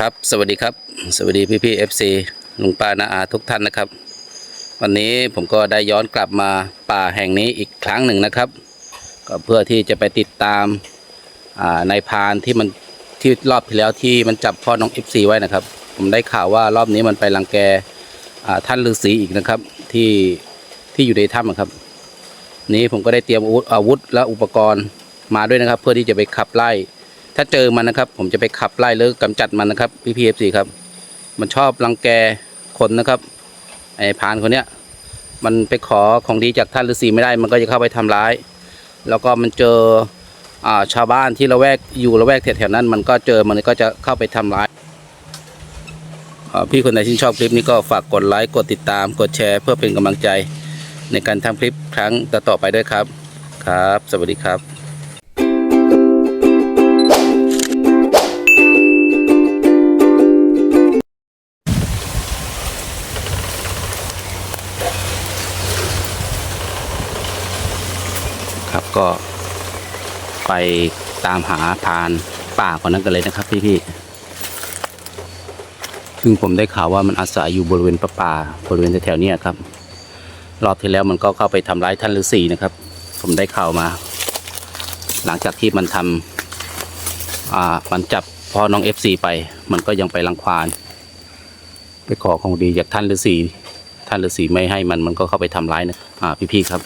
ครับสวัสดีครับ สวัสดีพี่พี่เอฟซีลุงป้านาอาทุกท่านนะครับ วันนี้ผมก็ได้ย้อนกลับมาป่าแห่งนี้อีกครั้งหนึ่งนะครับ ก็เพื่อที่จะไปติดตามอ่าในพานที่มันที่รอบที่แล้วที่มันจับพ่อน้องเอฟซีไว้นะครับ ผมได้ข่าวว่ารอบนี้มันไปรังแก่ท่านฤาษีอีกนะครับที่ที่อยู่ในถ้ำอะครับ นี้ผมก็ได้เตรียมอาวุธอาวุธและอุปกรณ์มาด้วยนะครับ เพื่อที่จะไปขับไล่ ถ้าเจอมันนะครับ ผมจะไปขับไล่หรือกำจัดมันนะครับพี่พีเอฟซีครับ มันชอบรังแกคนนะครับไอ้พานคนเนี้ย มันไปขอของดีจากท่านฤาษีไม่ได้ มันก็จะเข้าไปทำร้าย แล้วก็มันเจออ่าชาวบ้านที่ละแวกอยู่ละแวกแถวๆนั้น มันก็เจอมันก็จะเข้าไปทำร้ายพี่คนไหนที่ชอบคลิปนี้ก็ฝากกดไลค์กดติดตาม กดแชร์ เพื่อเป็นกำลังใจในการทำคลิปครั้งต่อๆไปด้วยครับ ครับ สวัสดีครับ ครับ ก็ไปตามหาพานป่าคนนั้นกันเลยนะครับพี่พี่ๆซึ่งผมได้ข่าวว่ามันอาศัยอยู่บริเวณป่าป่าบริเวณแถวๆนี้ครับ รอบที่แล้วมันก็เข้าไปทำร้ายท่านฤาษีนะครับ ผมได้ข่าวมา หลังจากที่มันทำอ่ามันจับพ่อน้องเอฟซีไป มันก็ยังไปรังควานไปขอของดีจากท่านฤาษีท่านฤาษีไม่ให้มันมันก็เข้าไปทำร้ายนะอ่าพี่ๆครับ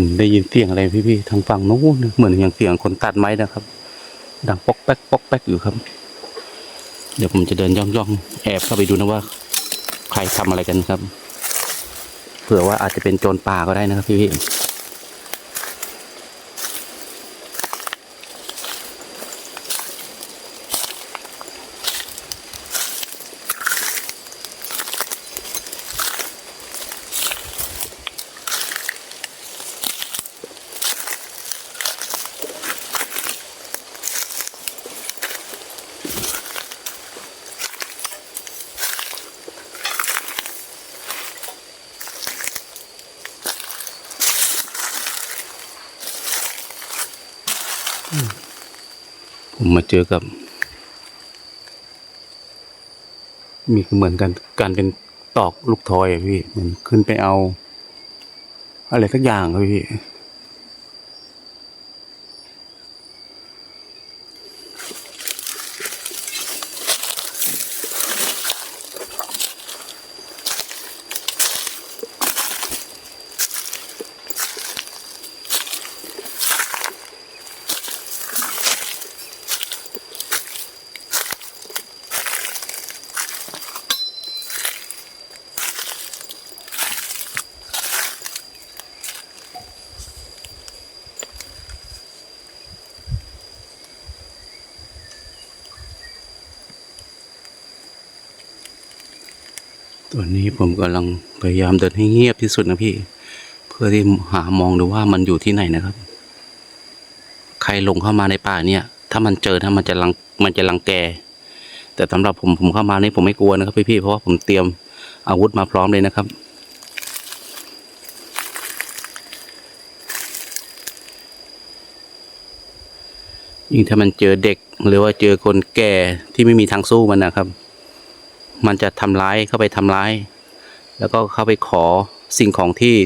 ผมได้ยินเสียงอะไรพี่ๆทางฝั่งนู้นเหมือนอย่างเสียงคนตัดไม้นะครับ ดังป๊อกแป๊กป๊อกแป๊กอยู่ครับ เดี๋ยวผมจะเดินย่องย่องแอบเข้าไปดูนะว่า ใครทำอะไรกันครับ เผื่อว่าอาจจะเป็นโจรป่าก็ได้นะครับพี่ๆ ผมมาเจอกับ มีเหมือนกันการเป็นตอกลูกทอยอะพี่เหมือนขึ้นไปเอา อะไรสักอย่างอะพี่ วันนี้ผมกำลังพยายามเดินให้เงียบที่สุดนะพี่ เพื่อที่หามองดูว่ามันอยู่ที่ไหนนะครับ ใครลงเข้ามาในป่าเนี่ย ถ้ามันเจอถ้ามันจะรังมันจะรังแก แต่สำหรับผมผมเข้ามานี่ผมไม่กลัวนะครับพี่ๆเพราะว่าผมเตรียมอาวุธมาพร้อมเลยนะครับยิ่งถ้ามันเจอเด็กหรือว่าเจอคนแก่ที่ไม่มีทางสู้มันนะครับ มันจะทำร้ายเข้าไปทำร้าย แล้วก็เข้าไปขอสิ่งของที่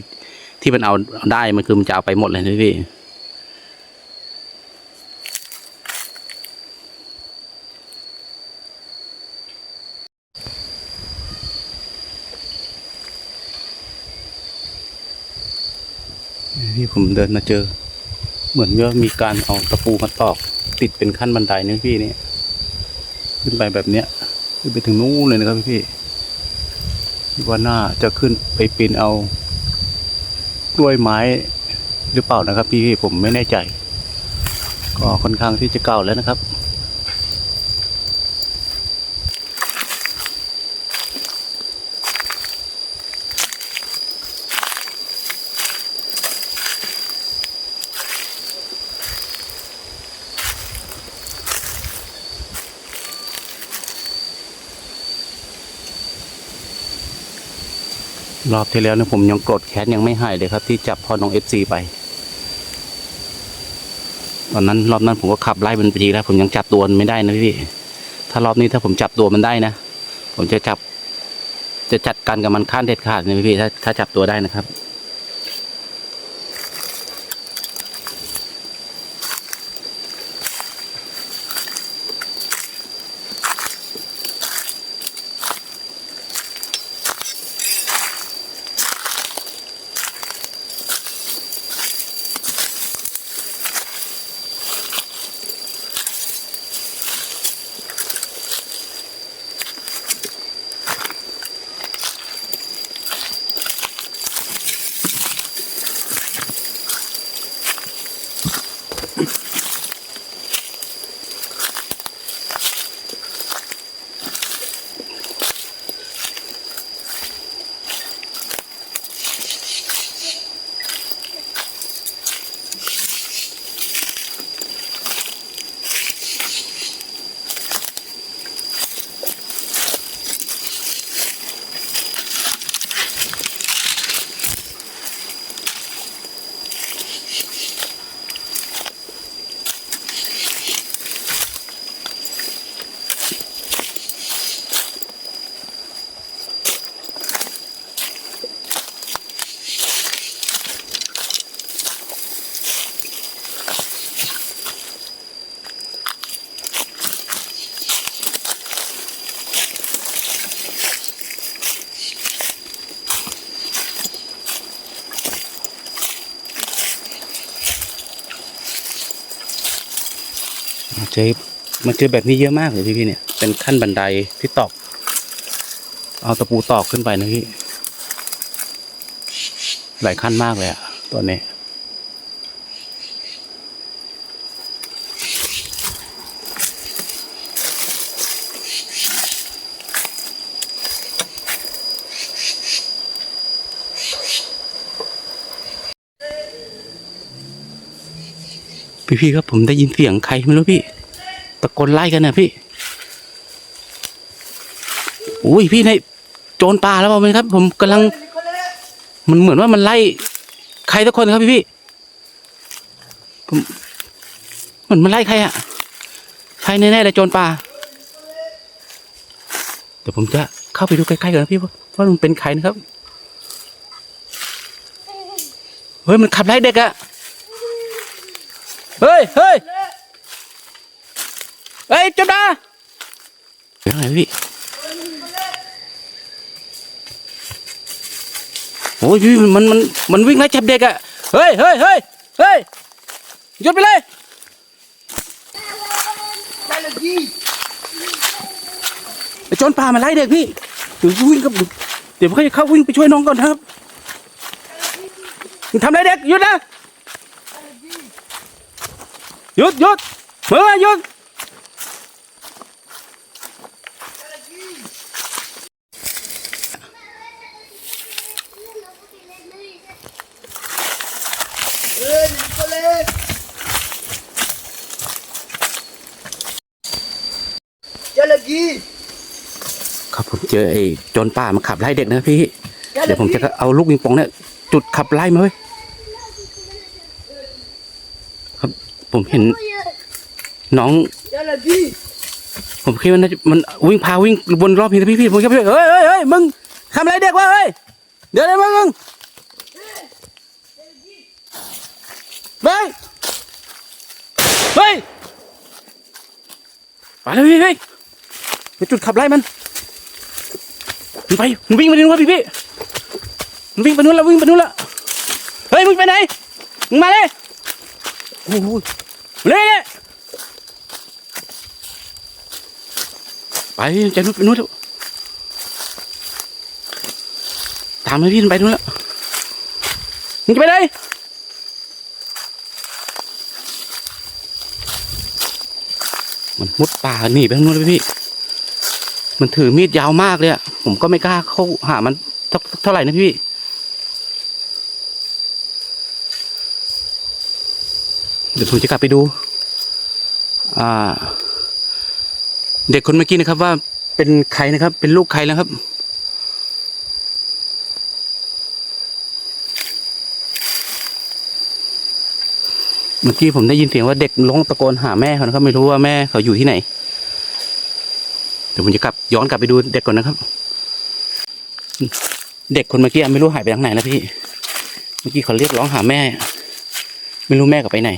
ที่มันเอาได้มันคือมันจะเอาไปหมดเลยนะพี่ที่ผมเดินมาเจอ เหมือนว่ามีการเอาตะปูมาตอก ติดเป็นขั้นบันไดนะพี่นี่ขึ้นไปแบบเนี้ย ขึ้นไปถึงนู้นเลยนะครับพี่พี่ว่าน่าจะขึ้นไปปีนเอา กล้วยไม้หรือเปล่านะครับ พี่ผมไม่แน่ใจ ก็ค่อนข้างที่จะเก่าแล้วนะครับ รอบที่แล้วเนี่ยผมยังกรดแค้นยังไม่หายเลยครับ ที่จับพ่อน้องเอฟซีไป ตอนนั้นรอบนั้นผมก็ขับไล่มันไปทีแล้วผมยังจับตัวมันไม่ได้นะพี่ ถ้ารอบนี้ถ้าผมจับตัวมันได้นะ ผมจะจับ จะจัดการกับมันขั้นเด็ดขาดนะพี่ถ้าถ้าจับตัวได้นะครับ เจอมันเจอแบบนี้เยอะมากเลยพี่พี่เนี่ย เป็นขั้นบันไดที่ตอก เอาตะปูตอกขึ้นไปนะพี่ หลายขั้นมากเลยอะตัวนี้ พี่พี่ครับผมได้ยินเสียงใครไม่รู้พี่ ตะโกนไล่กันนะพี่อุ้ยพี่ในโจรป่าแล้วเปล่าไหมครับ ผมกำลัง มันเหมือนว่ามันไล่ ใครสักคนครับพี่พี่ผมเหมือนมันไล่ใครอะใครแน่ๆเลยโจรป่าเดี๋ยวผมจะเข้าไปดูใกล้ๆกันนะพี่ว่าว่ามันเป็นใครนะครับเฮ้ยมันขับไล่เด็กอะ เฮ้ยเฮ้ยเฮ้ยจบดาเป็นไงพี่โอ้ยพี่มันมันมันวิ่งไล่จับเด็กอะเฮ้ยเฮ้ยเฮ้ยเฮ้ยหยุดไปเลยไอ้โจนป่ามาไล่เด็กพี่เดี๋ยววิ่งกับเดี๋ยวเขาจะเข้าวิ่งไปช่วยน้องก่อนครับมึงทำอะไรเด็กหยุดนะ หยุดหยุดเมื่อหยุด Jalagi! ครับผมเจอไอ้โจรป่ามาขับไล่เด็กนะพี่ เดี๋ยวผมจะเอาลูกปิงปองเนี่ยจุดขับไล่มาไว้ยครับ ผมเห็น น้อง Jalebi. ผมคิดว่าน่าจะมันวิ่งพาวิ่งวนรอบนี้นะพี่พี่ผมคิดว่าเฮ้ยเฮ้ยเฮ้ยมึงทำอะไรเด็กวะเฮ้ยเดี๋ยวเดี๋ยวมึงมึงเฮ้ยเฮ้ยไปเลยพี่พี่ไปจุดขับไล่มันมันไปมันวิ่งไปนู่นวะพี่พี่มันวิ่งไปนู่นแล้ววิ่งไปนู่นแล้วเฮ้ยมึงไปไหนมึงมาเลยโอ้โหเลยเนี่ยไปจะนู้นไปนู้นแล้วตามเลยพี่ไปนู้นแล้วมึงจะไปไหนมันมุดป่าหนีไปทางนู้นเลยพี่ มันถือมีดยาวมากเลยอะผมก็ไม่กล้าเข้าหามันเท่าไหร่นะพี่ เดี๋ยวผมจะกลับไปดู อ่า เด็กคนเมื่อกี้นะครับ ว่าเป็นใครนะครับ เป็นลูกใครแล้วครับ เมื่อกี้ผมได้ยินเสียงว่าเด็กร้องตะโกนหาแม่เขานะครับ ไม่รู้ว่าแม่เขาอยู่ที่ไหน เดี๋ยวผมจะกลับย้อนกลับไปดูเด็กก่อนนะครับ เด็กคนเมื่อกี้ไม่รู้หายไปทางไหนนะพี่ เมื่อกี้เขาเรียกร้องหาแม่ ไม่รู้แม่เขาไปไหน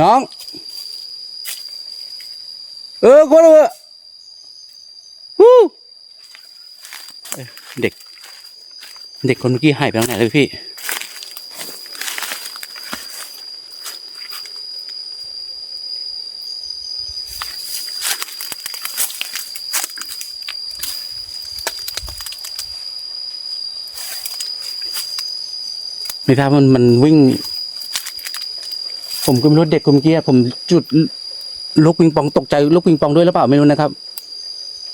น้อง เออคนละวู้เอ้ยเด็ก เด็กคนเมื่อกี้หายไปทางไหนเลยพี่ ไม่ทราบมันมันวิ่ง ผมก็ไม่รู้เด็กคนเมื่อกี้ผมจุดลูกปิงปองตกใจลูกปิงปองด้วยหรือเปล่าไม่รู้นะครับ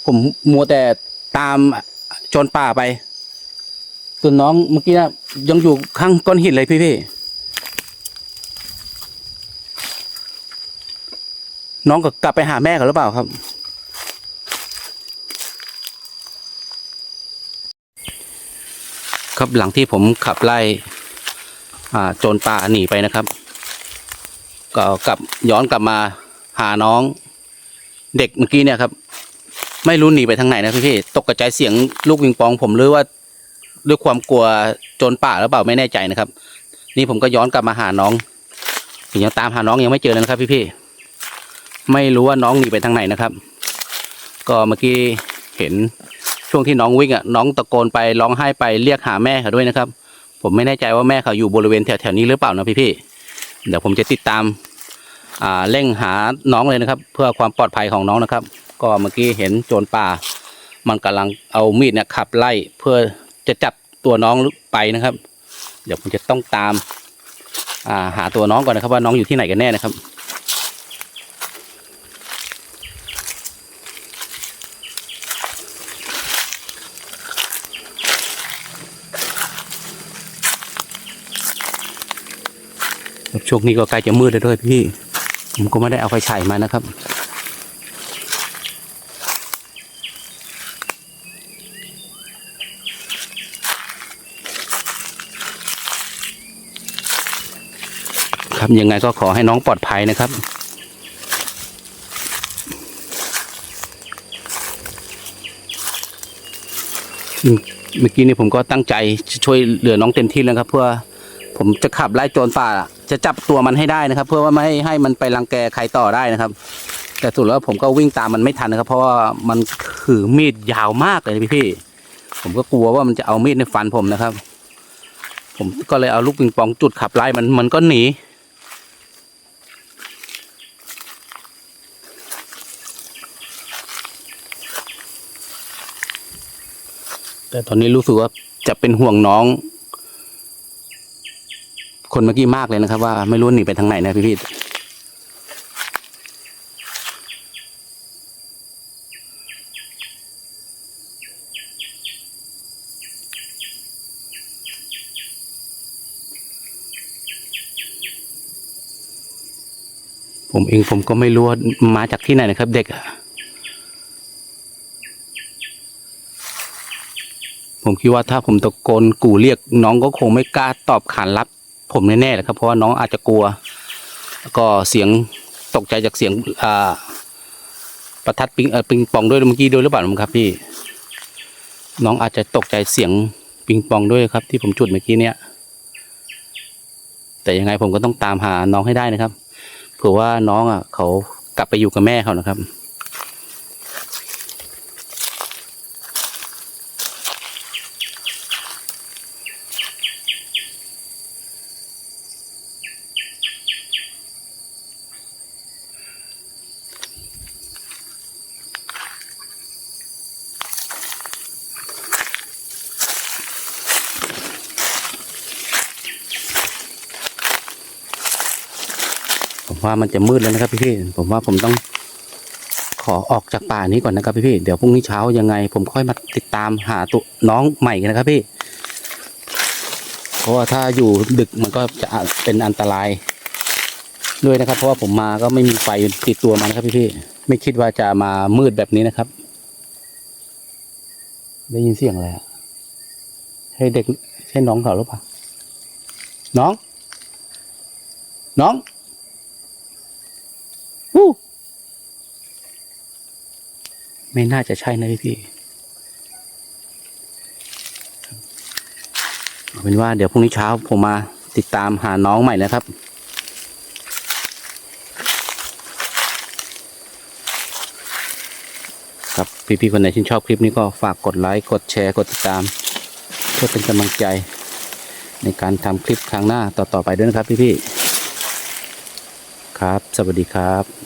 ผมมัวแต่ตามจรป่าไปส่วนน้องเมื่อกี้นะยังอยู่ข้างก้อนหินเลยพี่พี่น้องก็กลับไปหาแม่เขาหรือเปล่าครับ ครับหลังที่ผมขับไล่โจรป่าหนีไปนะครับ ก็กลับย้อนกลับมาหาน้องเด็กเมื่อกี้เนี่ยครับ ไม่รู้หนีไปทางไหนนะพี่พี่ตกกระจายเสียงลูกวิงปอง ผมหรือว่าด้วยความกลัวโจรป่าหรือเปล่าไม่แน่ใจนะครับ นี่ผมก็ย้อนกลับมาหาน้องยังตามหาน้องยังไม่เจอเลยนะครับ พี่พี่ไม่รู้ว่าน้องหนีไปทางไหนนะครับ ก็เมื่อกี้เห็นช่วงที่น้องวิ่งอะน้องตะโกนไปร้องไห้ไปเรียกหาแม่เขาด้วยนะครับ ผมไม่แน่ใจว่าแม่เขาอยู่บริเวณแถวๆนี้หรือเปล่านะพี่พี่ๆ เดี๋ยวผมจะติดตามาเร่งหาน้องเลยนะครับ เพื่อความปลอดภัยของน้องนะครับ ก็เมื่อกี้เห็นโจรป่า มันกำลังเอามีดเนี่ยขับไล่เพื่อจะจับตัวน้องไปนะครับ เดี๋ยวผมจะต้องตามาหาตัวน้องก่อนนะครับ ว่าน้องอยู่ที่ไหนกันแน่นะครับ ช่วงนี้ก็ใกล้จะมืดแล้วด้วยพี่ ผมก็ไม่ได้เอาไฟฉายมานะครับ ครับยังไงก็ขอให้น้องปลอดภัยนะครับเมื่อกี้นี่ผมก็ตั้งใจช่วยเหลือน้องเต็มที่แล้วครับ เพื่อ ผมจะขับไล่โจรป่า จะจับตัวมันให้ได้นะครับ เพื่อว่าไม่ให้ให้มันไปรังแกใครต่อได้นะครับ แต่สุดแล้วผมก็วิ่งตามมันไม่ทันนะครับ เพราะว่ามันถือมีดยาวมากเลยพี่พี่ผมก็กลัวว่ามันจะเอามีดในฟันผมนะครับ ผมก็เลยเอาลูกปิงปองจุดขับไล่มันมันก็หนีแต่ตอนนี้รู้สึกว่าจะเป็นห่วงน้อง คนเมื่อกี้มากเลยนะครับ ว่าไม่รู้หนีไปทางไหนนะพี่พี่ผมเองผมก็ไม่รู้ว่ามาจากที่ไหนนะครับ เด็ก ผมคิดว่าถ้าผมตะโกนกู่เรียก น้องก็คงไม่กล้าตอบขานรับ ผมแน่ๆเลยครับเพราะว่าน้องอาจจะกลัว แล้วก็เสียงตกใจจากเสียงอ่าประทัดปิงปิงปองด้วยเมื่อกี้ด้วยหรือเปล่าครับพี่ น้องอาจจะตกใจเสียงปิงปองด้วยครับ ที่ผมจุดเมื่อกี้เนี่ย แต่ยังไงผมก็ต้องตามหาน้องให้ได้นะครับเผื่อว่าน้องอะ เขากลับไปอยู่กับแม่เขานะครับ ว่ามันจะมืดแล้วนะครับพี่พี่ๆผมว่าผมต้องขอออกจากป่านี้ก่อนนะครับพี่พี่ๆเดี๋ยวพรุ่งนี้เช้ายังไง ผมค่อยมาติดตามหาตัวน้องใหม่กันนะครับพี่เพราะว่าถ้าอยู่ดึกมันก็จะเป็นอันตรายด้วยนะครับ เพราะว่าผมมาก็ไม่มีไฟติดตัวมานะครับพี่พี่ๆไม่คิดว่าจะมามืดแบบนี้นะครับ ได้ยินเสียงอะไรอะให้เด็กใช่น้องเขาหรือเปล่าน้อง น้อง อู้ไม่น่าจะใช่นะพี่พี่เอาเป็นว่าเดี๋ยวพรุ่งนี้เช้าผมมาติดตามหาน้องใหม่นะครับ ครับพี่ๆคนไหนที่นชอบคลิปนี้ก็ฝากกดไลค์ กดแชร์ กดติดตาม เพื่อเป็นกำลังใจ ในการทำคลิปครั้งหน้าต่อๆไปด้วยนะครับพี่ๆครับ สวัสดีครับ